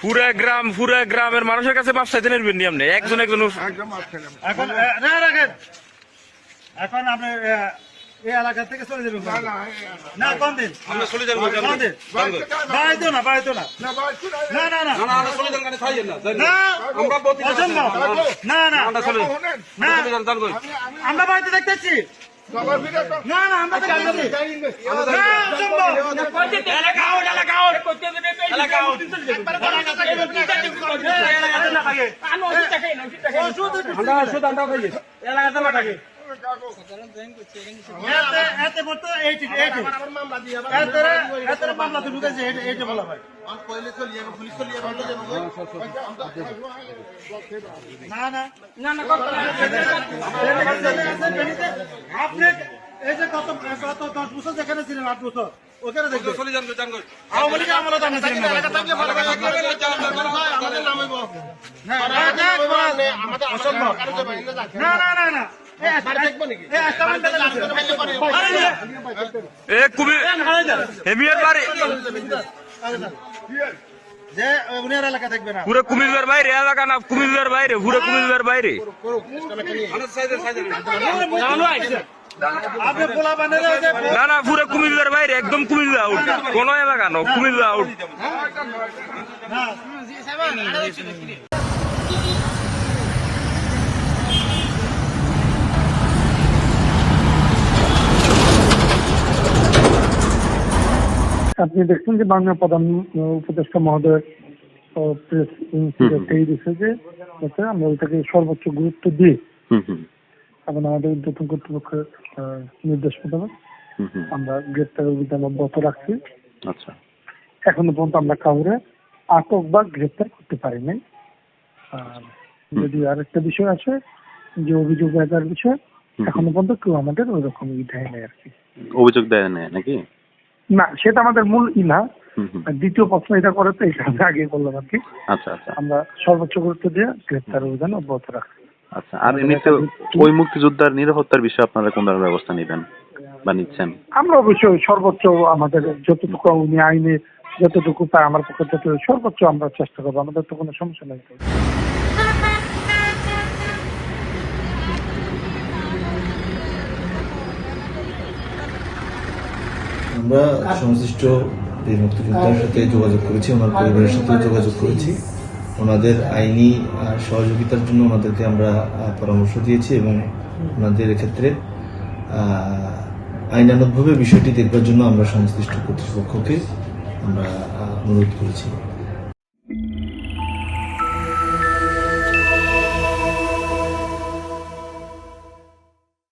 পুরা গ্রাম পুরা গ্রামের মানুষের কাছে মাপ চাইতে নেবেন নি আপনি একজন একজন এখন না এখন আপনি এই এলাকা থেকে চলে যাবেন। না, না, না কোন দিন। আমরা চলে যাব কোন দিন। বাড়িতে যান না। বাড়াইতো না বাড়াইতো না। না, বাড়িতে যান না না। না না। না না আমরা চলে যান কানে খাইয়েন না যাই না। না আমরা প্রতি অসম্ভব। না না। আমরা চলে বাবা, শোনেন, না। চলে যান যান কই আমি- আমি আমরা বাড়িতে দেখতেছি। না না আমরা দেখতেছি। না অসম্ভব। আমরা মামলা তো ঢুকেছে এইটি বলা ভাই না না আপনি এই যে গত দশ বছর যেখানে ছিলেন আট বছর ওখানে দেখবেন চলে যান যান আওয়ামী লীগের আমলে তো আমরা ছিলাম। অসম্ভব। না না। না। না। পুরো কুমিল্লার বাইরে এলাকা না কুমিল্লার বাইরে পুরো কুমিল্লার বাইরে। না না পুরো কুমিল্লার বাইরে একদম কুমিল্লা আউট। কোন এলাকা না কুমিল্লা আউট। আপনি দেখছেন যে বাংলা প্রধান উপদেষ্টা মহোদয় প্রেস এই দিচ্ছে যে আমরা ওইটাকে সর্বোচ্চ গুরুত্ব দিই এবং আমাদের উদ্যোতন কর্তৃপক্ষের নির্দেশ মোতাবেক আমরা গ্রেপ্তার অভিযান অব্যাহত রাখছি। আচ্ছা। এখনও পর্যন্ত আমরা কাউরে আটক বা গ্রেপ্তার করতে পারি নাই আর যদি আরেকটা বিষয় আছে যে অভিযোগ দায়ের বিষয় এখনও পর্যন্ত কেউ আমাদের ওই রকম ই দেয় নাই আর কি। অভিযোগ দেয় না নাকি? না সেটা আমাদের মূল ই না। আর দ্বিতীয় প্রশ্ন এটা করে তো এটা আগে বললাম আর কি। আচ্ছা আচ্ছা। আমরা সর্বোচ্চ গুরুত্ব দিয়ে গ্রেপ্তার অভিযান অব্যাহত রাখছি। আচ্ছা আর এমনিতে ওই মুক্তিযোদ্ধার নিরাপত্তার বিষয়ে আপনারা কোন ধরনের ব্যবস্থা নেবেন বা নিচ্ছেন? আমরা অবশ্যই সর্বোচ্চ আমাদের যতটুকু উনি আইনে যতটুকু পায় আমার পক্ষ থেকে সর্বোচ্চ আমরা চেষ্টা করব আমাদের তো কোনো সমস্যা নেই। আমরা সংশ্লিষ্ট মুক্তিযোদ্ধার সাথে যোগাযোগ করেছি ওনার পরিবারের সাথে যোগাযোগ করেছি। ওনাদের আইনি সহযোগিতার জন্য ওনাদেরকে আমরা পরামর্শ দিয়েছি এবং ওনাদের এক্ষেত্রে আইনানুগভাবে বিষয়টি দেখবার জন্য আমরা সংশ্লিষ্ট কর্তৃপক্ষকে আমরা অনুরোধ করেছি।